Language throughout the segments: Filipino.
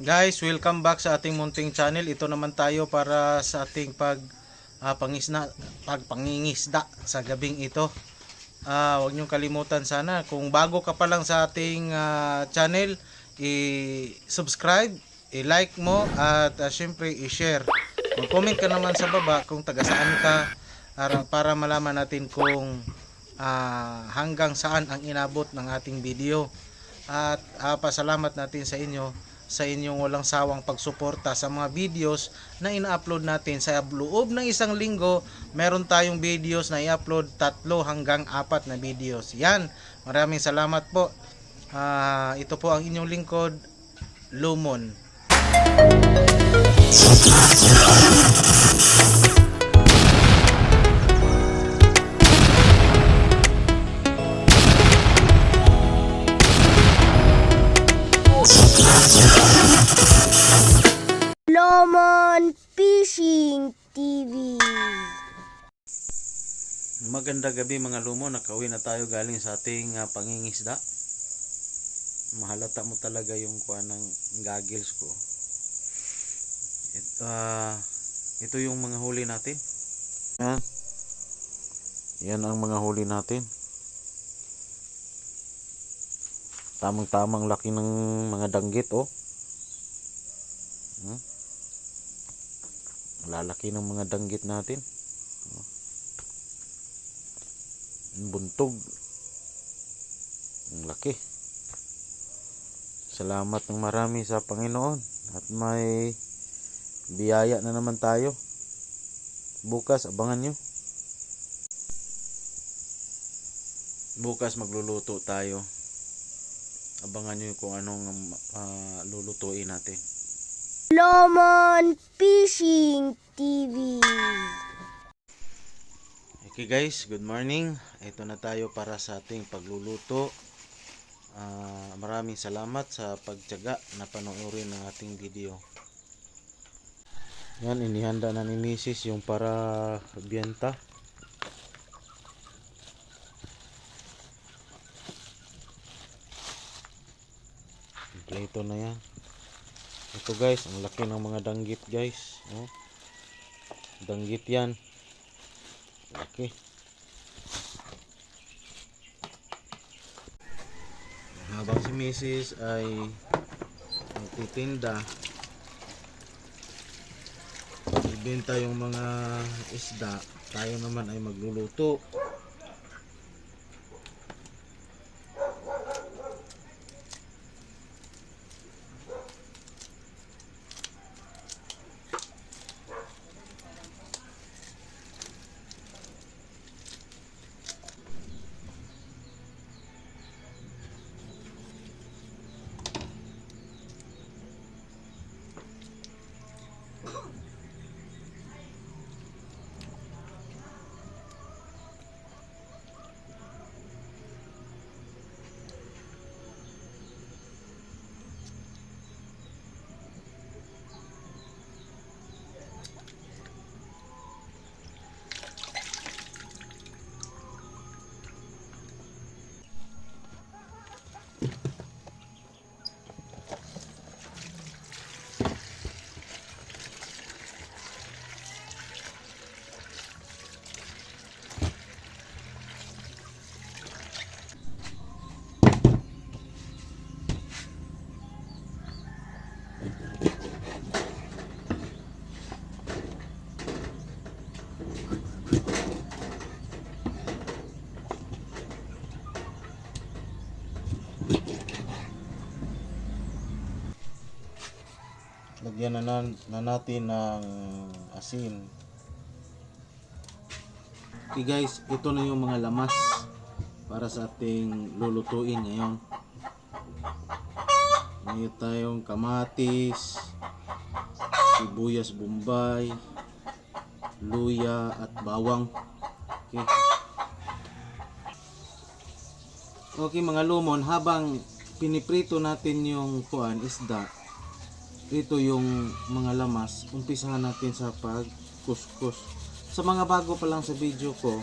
Guys, welcome back sa ating munting channel. Ito naman tayo para sa ating pag ah, pangisna, pagpangingisda sa gabing ito. Ah, huwag niyong kalimutan sana kung bago ka pa lang sa ating ah, channel, i-subscribe, i-like mo at ah, syempre i-share. Mag-comment ka naman sa baba kung taga saan ka para, para malaman natin kung ah, hanggang saan ang inabot ng ating video. At ah, pasalamat natin sa inyo sa inyong walang sawang pagsuporta sa mga videos na ina-upload natin sa loob ng isang linggo meron tayong videos na i-upload tatlo hanggang apat na videos. Yan. Maraming salamat po. Ah, ito po ang inyong lingkod Lumon Lomon Fishing TV. Maganda gabi mga lumo, nakauwi na tayo galing sa ating ah, pangingisda. Mahalata mo talaga yung kuha ng goggles ko. Ito, ah, ito yung mga huli natin. Yan. Yan ang mga huli natin. Tamang-tamang laki ng mga danggit oh. Hmm? Lalaki ng mga danggit natin. Ang buntog. Ang laki. Salamat ng marami sa Panginoon. At may biyaya na naman tayo. Bukas abangan nyo. Bukas magluluto tayo abangan nyo kung anong ah, lulutuin natin Lomon Fishing TV. Okay guys, good morning. Ito na tayo para sa ating pagluluto. Ah, maraming salamat sa pagtyaga na panoorin ng ating video. Yan, inihanda na ni Mrs. yung para biyenta. Kompleto na yan. Ito guys, ang laki ng mga danggit guys. Oh. Danggit yan. Laki. Habang si Mrs. ay nagtitinda, ibenta yung mga isda, tayo naman ay magluluto. Lagyan na, na, na natin ng asin. Okay guys, ito na yung mga lamas para sa ating lulutuin ngayon. Mayroon tayong kamatis, sibuyas bombay, luya at bawang. Okay. Okay mga lumon, habang piniprito natin yung kuan isda, ito yung mga lamas, umpisahan natin sa pagkuskus. Sa mga bago pa lang sa video ko,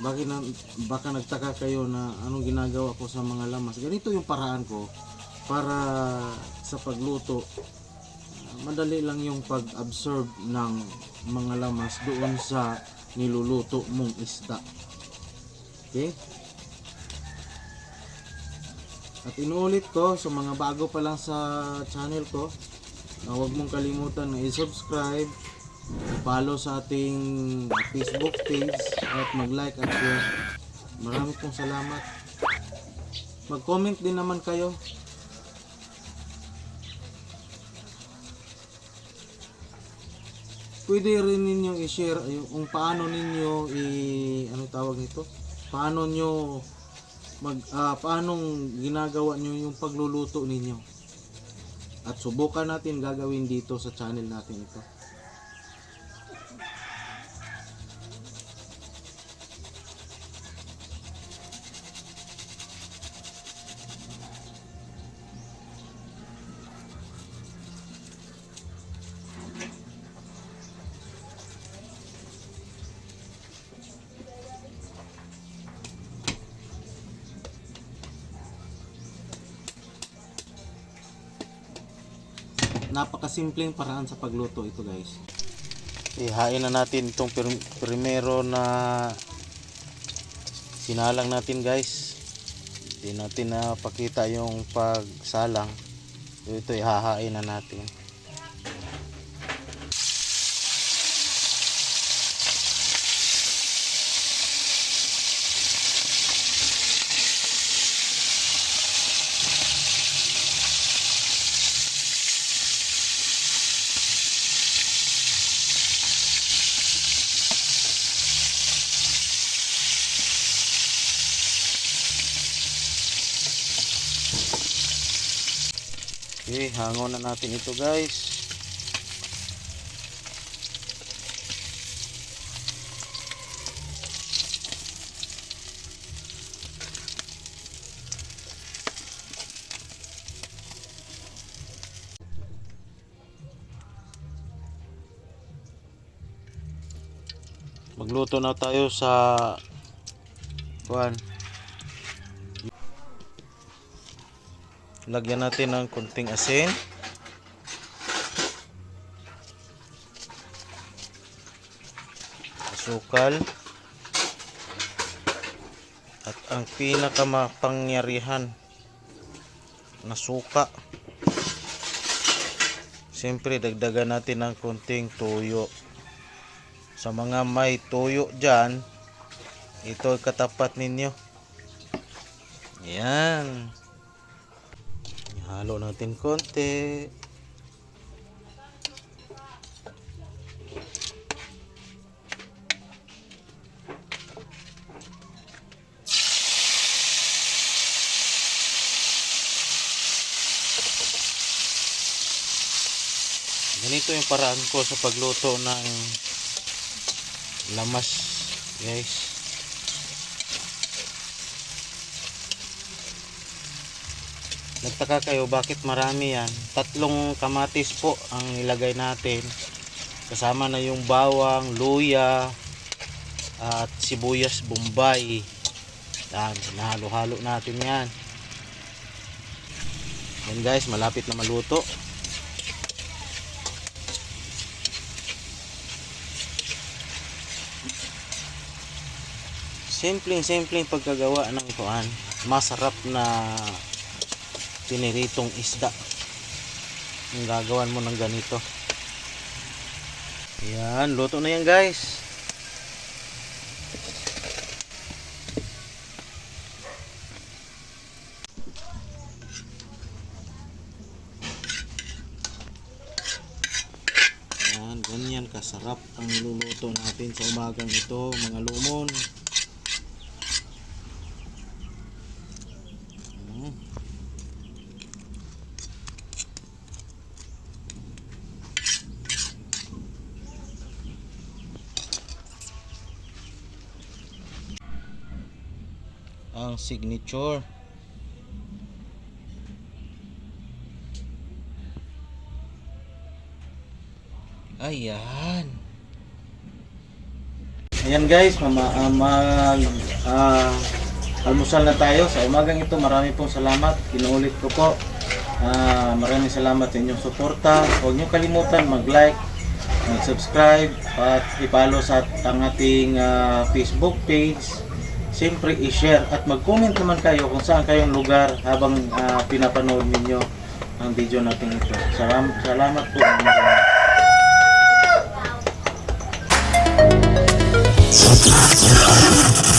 baka, na, baka nagtaka kayo na anong ginagawa ko sa mga lamas. Ganito yung paraan ko para sa pagluto, madali lang yung pag-absorb ng mga lamas doon sa niluluto mong isda. Okay? At inuulit ko sa mga bago pa lang sa channel ko, na huwag mong kalimutan na i-subscribe, i-follow sa ating Facebook page at mag-like at share. Marami pong salamat. Mag-comment din naman kayo. Pwede rin ninyong i-share kung paano ninyo i ano tawag nito? Paano nyo mag ah, paano ginagawa nyo yung pagluluto ninyo. At subukan natin gagawin dito sa channel natin ito. Napakasimpleng paraan sa pagluto ito guys. Ihain na natin itong prim- primero na sinalang natin guys. Hindi natin na pakita yung pagsalang. Ito ihahain na natin. Okay, na natin ito guys. Magluto na tayo sa kuan. Lagyan natin ng kunting asin. Asukal. At ang pinakamapangyarihan na suka. Siyempre, dagdagan natin ng kunting tuyo. Sa mga may tuyo dyan, ito katapat ninyo. Yan. Halo natin konti. Ganito yung paraan ko sa pagluto ng lamas, guys. Nagtaka kayo bakit marami yan? Tatlong kamatis po ang nilagay natin. Kasama na yung bawang, luya, at sibuyas bombay. Yan, nahalo-halo natin yan. Yan guys, malapit na maluto. Simpleng simpleng pagkagawa ng kuan. Masarap na piniritong isda. Yung gagawan mo ng ganito. Yan luto na yan guys. Yan ganyan kasarap ang luluto natin sa umagang ito mga lumon signature. Ayan. Ayan guys mama, ah, mag ah, almusal na tayo. Sa umagang ito marami pong salamat. Kinuulit ko po. Ah, maraming salamat sa inyong suporta. Huwag niyo kalimutan mag-like, mag-subscribe at i-follow sa ang ating ah, Facebook page. Siyempre i-share at mag-comment naman kayo kung saan kayong lugar habang ah, pinapanood ninyo ang video natin ito. Salam, salamat po. Lomon Fishing